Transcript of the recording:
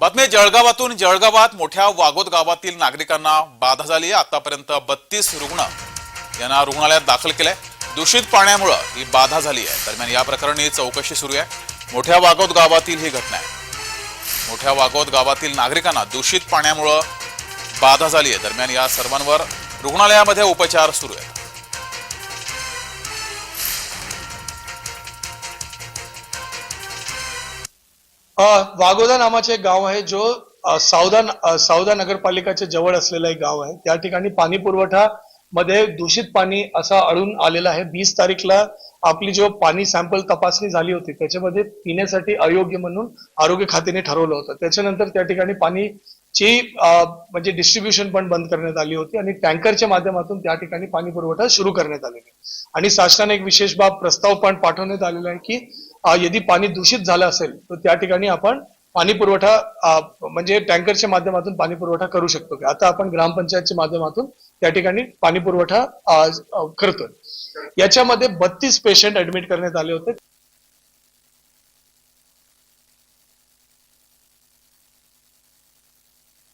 बातमी जळगावातून जळगावात मोठ्या वागोद गावातील नागरिकांना बाधा झाली. आहे आतापर्यंत बत्तीस रुग्ण यांना रुग्णालयात दाखल केलंय. दूषित पाण्यामुळं ही बाधा झाली आहे. दरम्यान या प्रकरणी चौकशी सुरू आहे. मोठ्या वागोद गावातील ही घटना आहे. मोठ्या वागोद गावातील नागरिकांना दूषित पाण्यामुळं बाधा झाली आहे. दरम्यान या सर्वांवर रुग्णालयामध्ये उपचार सुरू आहेत. वागोदा वाघोदा नावाचे एक गाव आहे जो सावदा सावदा नगरपालिकाच्या जवळ असलेलं एक गाव आहे. त्या ठिकाणी पाणी पुरवठा मध्ये दूषित पाणी असा अडून आलेलं आहे. वीस तारीखला आपली जो पाणी सॅम्पल तपासणी झाली होती त्याच्यामध्ये पिण्यासाठी अयोग्य म्हणून आरोग्य खात्याने ठरवलं होतं. त्याच्यानंतर त्या ठिकाणी पाणी ची म्हणजे डिस्ट्रीब्युशन पण बंद करण्यात आली होती आणि टँकरच्या माध्यमातून त्या ठिकाणी पाणी पुरवठा सुरू करण्यात आलेला आहे. आणि शासनाने एक विशेष बाब प्रस्ताव पण पाठवण्यात आलेला आहे की यदि पाणी दूषित झालं असेल तर त्या ठिकाणी आपण पाणी पुरवठा म्हणजे टँकरच्या माध्यमातून पाणी पुरवठा करू शकतो. की आता आपण ग्रामपंचायतच्या माध्यमातून त्या ठिकाणी पाणी पुरवठा करतोय. याच्यामध्ये बत्तीस पेशंट ऍडमिट करण्यात आले होते.